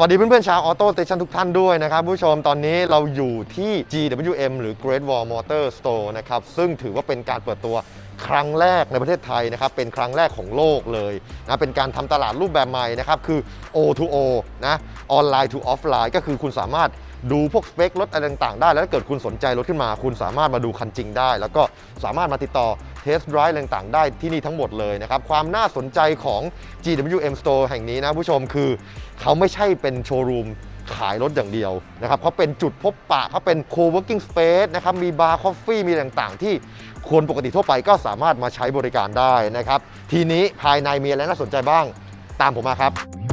วัสดีเพื่อนๆชาวออโต้สเตชันทุกท่านด้วยนะครับผู้ชมตอนนี้เราอยู่ที่ GWM หรือ Great Wall Motor Store นะครับซึ่งถือว่าเป็นการเปิดตัวครั้งแรกในประเทศไทยนะครับเป็นครั้งแรกของโลกเลยนะเป็นการทำตลาดรูปแบบใหม่นะครับคือ O2O นะออนไลน์ to offline ก็คือคุณสามารถ ดูพวกสเปครถอะไรต่างๆได้ แล้วถ้าเกิดคุณสนใจรถขึ้นมา คุณสามารถมาดูคันจริงได้ แล้วก็สามารถมาติดต่อเทสต์ไดรฟ์ต่างๆ ได้ที่นี่ทั้งหมดเลยนะครับ ความน่าสนใจของ GWM Store แห่งนี้นะผู้ชมคือเขาไม่ใช่เป็นโชว์รูมขายรถอย่างเดียวนะครับเขาเป็นจุดพบปะเขาเป็น co-working space นะครับ มีบาร์คอฟฟี่มีต่างๆ ที่คนปกติทั่วไปก็สามารถมาใช้บริการได้นะครับ ทีนี้ภายในมีอะไรน่าสนใจบ้าง ตามผมมาครับ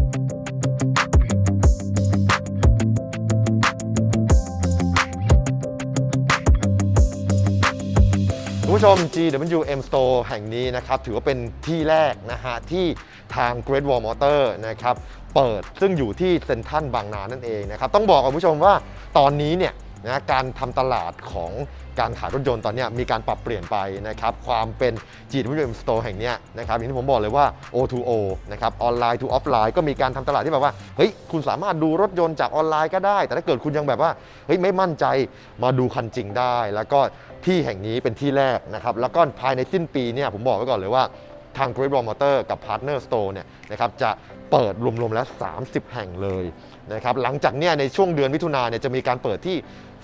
ผู้ชม GWM Store แห่งนี้นะครับ ถือว่าเป็นที่แรกนะฮะ ที่ทาง Great Wall Motor นะครับ เปิดซึ่งอยู่ที่เซ็นทรัลบางนานั่นเองนะครับ ต้องบอกกับผู้ชมว่าตอนนี้เนี่ย นะการทำตลาดของการขายรถยนต์ตอนนี้มีการปรับเปลี่ยนไปนะครับความเป็น GWM Store แห่งนี้นะครับอย่างที่ผมบอกเลยว่า O2O นะครับออนไลน์ to offline ก็มีการทำตลาดที่แบบว่าเฮ้ยคุณสามารถดูรถยนต์จากออนไลน์ก็ได้ แต่ถ้าเกิดคุณยังแบบว่าเฮ้ยไม่มั่นใจมาดูคันจริงได้ แล้วก็ที่แห่งนี้เป็นที่แรกนะครับแล้วก็ภายในสิ้นปีเนี่ยผมบอกไว้ก่อนเลยว่าทาง Great Wall Motor กับ Partner Store เนี่ยนะครับจะเปิดรวมๆแล้ว 30 แห่งเลยนะครับหลังจากเนี้ยในช่วงเดือนมิถุนาเนี่ยจะมีการเปิดที่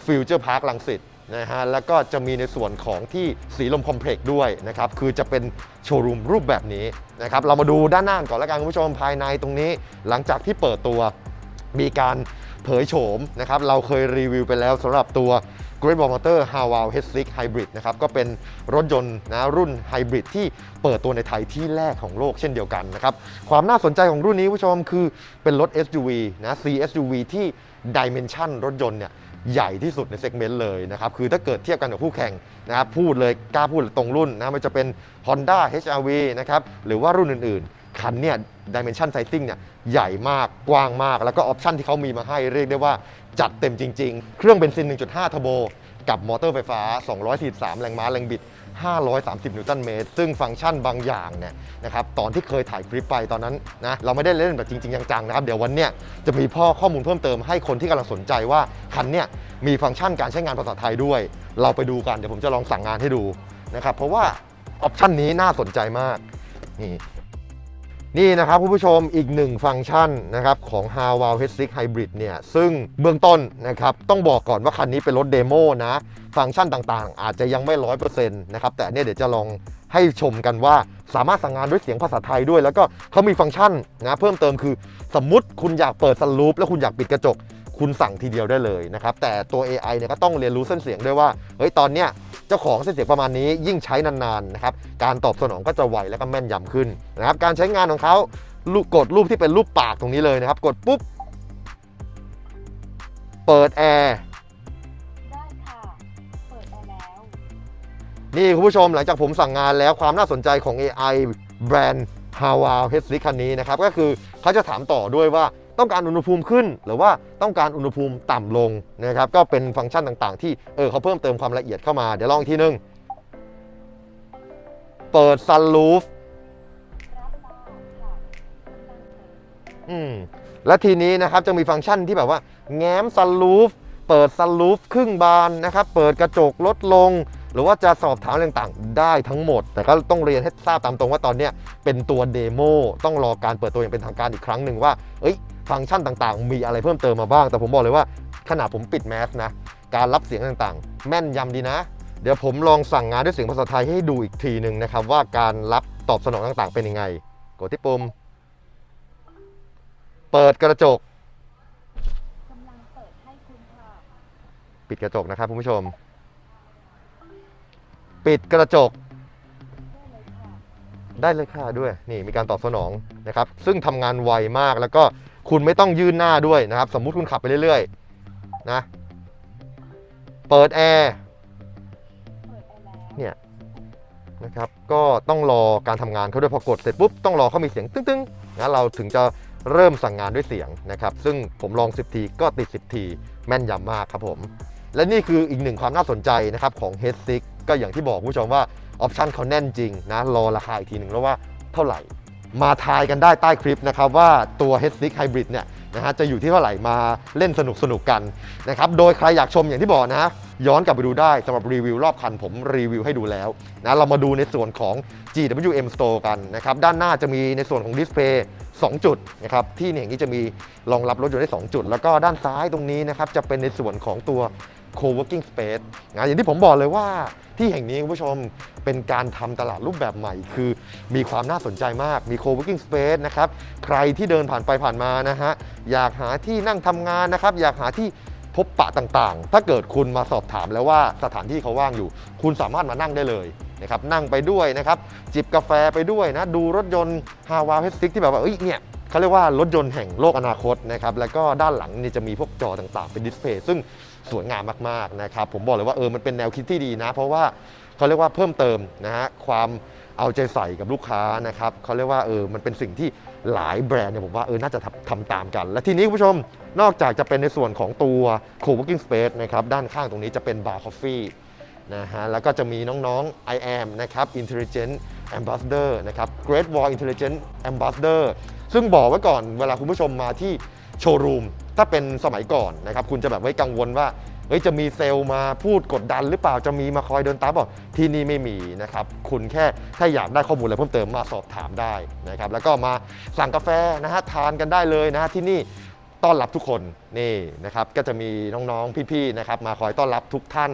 Future Park ลังสิตนะฮะแล้วก็จะมีในส่วนของที่สีลมคอมเพล็กซ์ด้วยนะครับ คือจะเป็นโชว์รูมรูปแบบนี้นะครับ เรามาดูด้านหน้าก่อนแล้วกันคุณผู้ชมภายในตรงนี้ หลังจากที่เปิดตัวมีการเผยโฉมนะครับ เราเคยรีวิวไปแล้วสำหรับตัว Great Wall Motor h a w a l H6 Hybrid นะครับ ก็เป็นรถยนต์นะรุ่นไฮบริดที่เปิดตัวในไทยที่แรกของโลกเช่นเดียวกันนะครับ ความน่าสนใจของรุ่นนี้ผู้ชมคือเป็นรถ SUV นะ CSUV ที่ Dimension รถยนต์เนี่ย ใหญ่ที่สุดในเซกเมนต์เลยนะครับ คือถ้าเกิดเทียบกันกับคู่แข่งนะครับพูดเลยกล้าพูดตรงรุ่นนะมันจะเป็น Honda HRV นะครับหรือว่ารุ่นอื่นๆ คันเนี่ยดิเมนชันไซซิ่งเนี่ยใหญ่มากกว้างมาก แล้วก็ออปชันที่เขามีมาให้เรียกได้ว่าจัดเต็มจริง ๆ เครื่องเบนซิน 1.5 เทอร์โบ กับมอเตอร์ไฟฟ้า 243 แรงม้าแรงบิด 530 นิวตันเมตร ซึ่งฟังก์ชันบางอย่างเนี่ยนะครับตอนที่เคยถ่ายคลิปไปตอนนั้นนะเราไม่ได้เล่นแบบจริง ๆ จังๆนะครับ เดี๋ยววันเนี้ยจะมีพ่อข้อมูลเพิ่มเติมให้คนที่กำลังสนใจว่าคันเนี่ยมีฟังก์ชันการใช้งานภาษาไทยด้วย เราไปดูกันเดี๋ยวผมจะลองสั่งงานให้ดูนะครับเพราะว่าออปชันนี้น่าสนใจมากนี่ นี่นะครับคุณผู้ชมอีกหนึ่งฟังก์ชันนะครับของ h a w a l H6 Hybrid เนี่ยซึ่งเบื้องต้นนะครับต้องบอกก่อนว่าคันนี้เป็นรถเดโมนะฟังก์ชันต่างๆ อาจจะยังไม่ร้อยเปอร์เซ็นต์นะครับแต่เนี่ยเดี๋ยวจะลองให้ชมกันว่าสามารถสั่งงานด้วยเสียงภาษาไทยด้วย แล้วก็เขามีฟังก์ชันนะเพิ่มเติมคือสมมุติคุณอยากเปิดสลูปแล้วคุณอยากปิดกระจก คุณสั่งทีเดียวได้เลยนะครับแต่ตัว AI เนี่ยก็ต้องเรียนรู้เส้นเสียงด้วยว่าเฮ้ยตอนเนี้ย จ้าของเส้นเสียงประมาณนี้ยิ่งใช้นานๆนะครับการตอบสนองก็จะไวและก็แม่นยำขึ้นนะครับการใช้งานของเขาลูกกดรูปที่เป็นรูปปากตรงนี้เลยนะครับ กดปุ๊บ เปิดแอร์ได้ค่ะเปิดแอร์แล้วนี่คุณผู้ชมหลังจากผมสั่งงานแล้วความน่าสนใจของ AI แบรนด์ h a w a l h 6คันนี้นะครับ ก็คือเขาจะถามต่อด้วยว่า ต้องการอุณหภูมิขึ้น หรือว่าต้องการอุณหภูมิต่ำลงนะครับก็เป็นฟังก์ชันต่างๆ ที่เออเขาเพิ่มเติมความละเอียดเข้ามาเดี๋ยวลองอีกทีนึง เปิด Sunroof รับทราบค่ะตั้งเปิดอืมและทีนี้นะครับจะมีฟังก์ชันที่แบบว่า แง้มซันรูฟเปิดซันรูฟครึ่งบานนะครับเปิดกระจกลดลง หรือว่าจะสอบถามต่างๆ ได้ทั้งหมด แต่ก็ต้องเรียนให้ทราบตามตรงว่าตอนนี้เป็นตัวเดโมต้องรอการเปิดตัวอย่างเป็นทางการอีกครั้งหนึ่งว่า เอ้ย ฟังก์ชันต่างๆ มีอะไรเพิ่มเติมมาบ้าง แต่ผมบอกเลยว่าขนาดผมปิดแมสนะ การรับเสียงต่างๆ แม่นยำดีนะ เดี๋ยวผมลองสั่งงานด้วยเสียงภาษาไทยให้ดูอีกทีหนึ่งนะครับ ว่าการรับตอบสนองต่างๆ เป็นยังไง กดที่ปุ่ม เปิดกระจกปิดกระจกนะครับคุณผู้ชม ปิดกระจกได้เลยค่ะได้เลยค่ะด้วยนี่มีการตอบสนองนะครับ ซึ่งทำงานไวมากแล้วก็ คุณไม่ต้องยื่นหน้าด้วยนะครับ สมมุติคุณขับไปเรื่อยๆนะ เปิดแอร์เปิดแอร์แล้วเนี่ยนะครับ ก็ต้องรอการทำงานเขาด้วยพอกดเสร็จปุ๊บต้องรอเขามีเสียงตึ้งๆนะเราถึงจะเริ่มสั่งงานด้วยเสียงนะครับ ซึ่งผมลอง 10 ทีก็ติด 10 ทีแม่นยำมากครับผม และนี่คืออีกหนึ่งความน่าสนใจนะครับของ H6 ก็อย่างที่บอกคุณผู้ชมว่าออปชันเขาแน่นจริงนะรอราคาอีกทีหนึ่งแล้วว่าเท่าไหร่ มาทายกันได้ใต้คลิปนะครับว่าตัว h 6 Hybrid เนี่ยนะฮะจะอยู่ที่เท่าไหร่มาเล่นสนุกสนุกๆกันนะครับโดยใครอยากชมอย่างที่บอกนะย้อนกลับไปดูได้สำหรับรีวิวรอบคันผมรีวิวให้ดูแล้วนะเรามาดูในส่วนของ GWM Store กันนะครับด้านหน้าจะมีในส่วนของดิสเพย์2จุดนะครับที่เนี่ยอย่างนี้จะมีรองรับรถยนต์ได้ 2 จุด แล้วก็ด้านซ้ายตรงนี้นะครับจะเป็นในส่วนของตัว co-working space นะอย่างที่ผมบอกเลยว่าที่แห่งนี้คุณผู้ชมเป็นการทำตลาดรูปแบบใหม่ คือมีความน่าสนใจมากมี co-working space นะครับ ใครที่เดินผ่านไปผ่านมานะฮะ อยากหาที่นั่งทำงานนะครับ อยากหาที่พบปะต่างๆ ถ้าเกิดคุณมาสอบถามแล้วว่าสถานที่เขาว่างอยู่ คุณสามารถมานั่งได้เลยนะครับนั่งไปด้วยนะครับ จิบกาแฟไปด้วยนะ ดูรถยนต์ฮาวาเฮสติกที่แบบว่าเอ้ยเนี่ย เขาเรียกว่ารถยนต์แห่งโลกอนาคตนะครับแล้วก็ด้านหลังนี่จะมีพวกจอต่างๆเป็นดิสเพย์ซึ่งสวยงามมากๆนะครับผมบอกเลยว่าเออมันเป็นแนวคิดที่ดีนะ เพราะว่าเขาเรียกว่าเพิ่มเติมนะฮะความเอาใจใส่กับลูกค้านะครับเขาเรียกว่าเออมันเป็นสิ่งที่หลายแบรนด์เนี่ยผมว่าเออน่าจะทำทำตามกัน และทีนี้คุณผู้ชมนอกจากจะเป็นในส่วนของตัว co-working space นะครับด้านข้างตรงนี้จะเป็นบาร์ coffee นะฮะแล้วก็จะมีน้องๆ I am นะครับ Intelligent Ambassador นะครับ Great Wall Intelligent Ambassador ซึ่งบอกไว้ก่อนเวลาคุณผู้ชมมาที่โชว์รูมถ้าเป็นสมัยก่อนนะครับคุณจะแบบไม่กังวลว่าเฮ้ยจะมีเซลล์มาพูดกดดันหรือเปล่าจะมีมาคอยเดินตามบอกที่นี่ไม่มีนะครับคุณแค่ถ้าอยากได้ข้อมูลอะไรเพิ่มเติมมาสอบถามได้นะครับแล้วก็มาสั่งกาแฟนะฮะทานกันได้เลยนะฮะที่นี่ต้อนรับทุกคนนี่นะครับก็จะมีน้องๆพี่ๆนะครับมาคอยต้อนรับทุกท่าน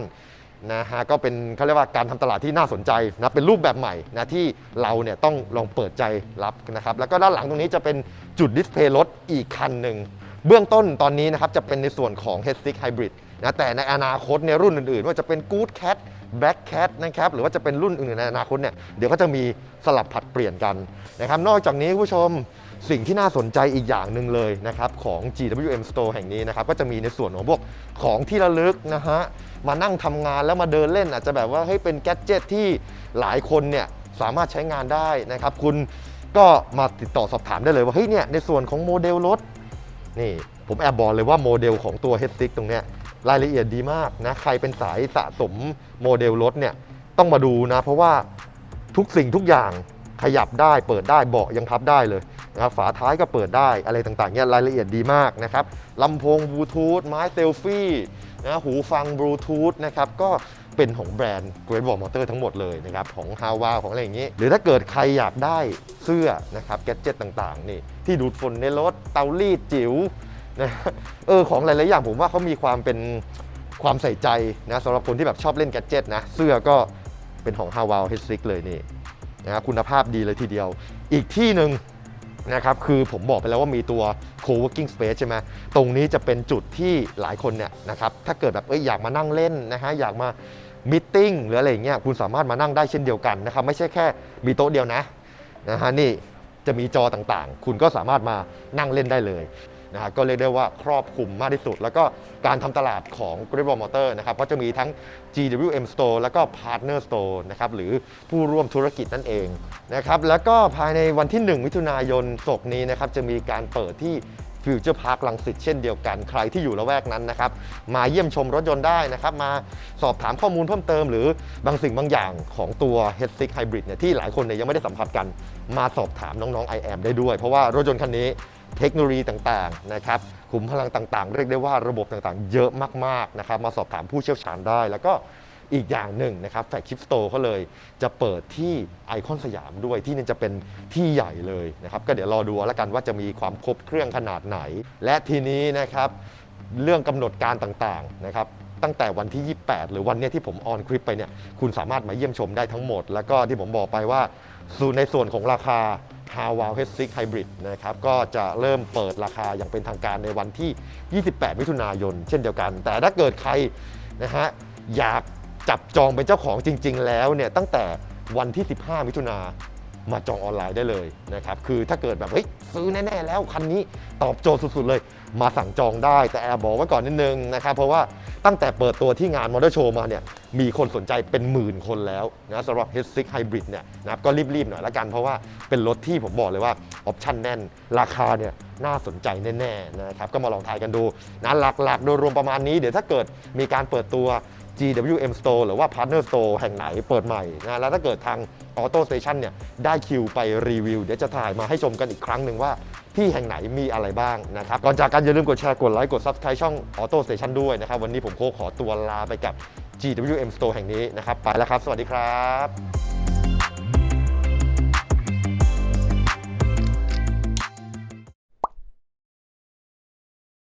นะฮะก็เป็นเขาเรียกว่าการทำตลาดที่น่าสนใจนะเป็นรูปแบบใหม่นะที่เราเนี่ยต้องลองเปิดใจรับนะครับแล้วก็ด้านหลังตรงนี้จะเป็นจุดดิสเพย์รถอีกคันหนึ่งเบื้องต้นตอนนี้นะครับจะเป็นในส่วนของ h 6 Hybrid นะแต่ในอนาคตในรุ่นอื่นๆ ว่าจะเป็น Good Cat Black Cat นะครับหรือว่าจะเป็นรุ่นอื่นๆในอนาคตเนี่ยเดี๋ยวก็จะมีสลับผัดเปลี่ยนกันนะครับนอกจากนี้ผู้ชมสิ่งที่น่าสนใจอีกอย่างหนึ่งเลยนะครับของ GWM Store แห่งนี้นะครับก็จะมีในส่วนของพวกของที่ระลึกนะฮะ มานั่งทำงานแล้วมาเดินเล่น อาจจะแบบว่าเฮ้เป็นแกดเจิตที่หลายคนเนี่ยสามารถใช้งานได้นะครับ คุณก็มาติดต่อสอบถามได้เลยว่าเฮ้ยเนี่ยในส่วนของโมเดลรถนี่ผมแอบบอกเลยว่าโมเดลของตัว h ฮ6ตรงเนี้ยรายละเอียดดีมากนะใครเป็นสายสะสมโมเดลรถเนี่ยต้องมาดูนะ เพราะว่าทุกสิ่งทุกอย่างขยับได้เปิดได้เบาะยังพับได้เลย นะครับฝาท้ายก็เปิดได้อะไรต่างๆเนี่ยรายละเอียดดีมากนะครับลำโพงบลูทูธไม้เซลฟี่นะหูฟังบลูทูธนะครับก็เป็นของแบรนด์ Great Wall Motor ทั้งหมดเลยนะครับของฮาวาของอะไรอย่างนี้ หรือถ้าเกิดใครอยากได้เสื้อนะครับแกดเจิตต่างๆนี่ที่ดูดฝุ่นในรถเตารีดจิ๋วนะเออของหลายๆอย่างผมว่าเขามีความเป็นความใส่ใจนะสำหรับคนที่แบบชอบเล่นแกดเจิตนะเสื้อก็เป็นของ h a w a l h 6เลยนี่นะคคุณภาพดีเลยทีเดียว อีกที่หนึ่ง นะครับคือผมบอกไปแล้วว่ามีตัว co-working space ใช่ไหมตรงนี้จะเป็นจุดที่หลายคนเนี่ยนะครับถ้าเกิดแบบเอ้ยอยากมานั่งเล่นนะฮะอยากมามิ팅หรืออะไรอย่างเงี้ยคุณสามารถมานั่งได้เช่นเดียวกันนะครับไม่ใช่แค่มีโต๊ะเดียวนะนะฮะนี่จะมีจอต่างๆ คุณก็สามารถมานั่งเล่นได้เลย นะฮะก็เรียกได้ว่าครอบคลุมมากที่สุด แล้วก็การทำตลาดของ Great Wall Motor นะครับก็จะมีทั้ง GWM Store แล้วก็ Partner Store นะครับหรือผู้ร่วมธุรกิจนั่นเองนะครับแล้วก็ภายในวันที่ 1 มิถุนายนศกนี้นะครับจะมีการเปิดที่ ฟิวเจอร์พาร์คลังสิตเช่นเดียวกันใครที่อยู่ละแวกนั้นนะครับมาเยี่ยมชมรถยนต์ได้นะครับมาสอบถามข้อมูลเพิ่มเติม หรือบางสิ่งบางอย่างของตัว H6 Hybrid เนี่ยที่หลายคนเนี่ยยังไม่ได้สัมผัสกันมาสอบถามน้องๆ i am ได้ด้วย เพราะว่ารถยนต์คันนี้เทคโนโลยีต่างๆนะครับขุมพลังต่างๆ เรียกได้ว่าระบบต่างๆ เยอะมากๆนะครับมาสอบถามผู้เชี่ยวชาญได้ แล้วก็ อีกอย่างหนึ่งนะครับแฟคชิปโตเขาเลยจะเปิดที่ไอคอนสยามด้วยที่นี่จะเป็นที่ใหญ่เลยนะครับก็เดี๋ยวรอดูแล้วกันว่าจะมีความครบเครื่องขนาดไหน และทีนี้นะครับเรื่องกำหนดการต่างๆนะครับตั้งแต่วันที่ 28 หรือวันนี้ที่ผมออนคลิปไปเนี่ยคุณสามารถมาเยี่ยมชมได้ทั้งหมด แล้วก็ที่ผมบอกไปว่าส่วนในส่วนของราคา h a w a l H6 Hybrid นะครับก็จะเริ่มเปิดราคาอย่างเป็นทางการในวันที่ 28 มิถุนายน เช่นเดียวกัน แต่ถ้าเกิดใครนะฮะอยาก จับจองเป็นเจ้าของจริง ๆ แล้วเนี่ยตั้งแต่วันที่ 15 มิถุนามาจองออนไลน์ได้เลยนะครับคือถ้าเกิดแบบเฮ้ยซื้อแน่ ๆ แล้วคันนี้ตอบโจทย์สุด ๆ เลย มาสั่งจองได้แต่แอบบอกไว้ก่อนนิดนึงนะครับเพราะว่าตั้งแต่เปิดตัวที่งานมอเตอร์โชว์มาเนี่ยมีคนสนใจเป็นหมื่นคนแล้วนะสำหรับ H6 Hybrid เนี่ยนะครับก็รีบ ๆ หน่อยละกันเพราะว่าเป็นรถที่ผมบอกเลยว่าออปชั่นแน่น ราคาเนี่ยน่าสนใจแน่ ๆ นะครับก็มาลองทายกันดูนะหลัก ๆ โดยรวมประมาณนี้เดี๋ยวถ้าเกิดมีการเปิดตัว GWM Store หรือว่า Partner Store แห่งไหนเปิดใหม่นะแล้วถ้าเกิดทาง Auto Station เนี่ยได้คิวไปรีวิว เดี๋ยวจะถ่ายมาให้ชมกันอีกครั้งหนึ่งว่าที่แห่งไหนมีอะไรบ้างนะครับก่อนจากกันอย่าลืมกดแชร์กดไลค์กด Subscribe ช่อง Auto Station ด้วยนะครับวันนี้ผมโคขอตัวลาไปกับ GWM Store แห่งนี้นะครับไปแล้วครับ สวัสดีครับ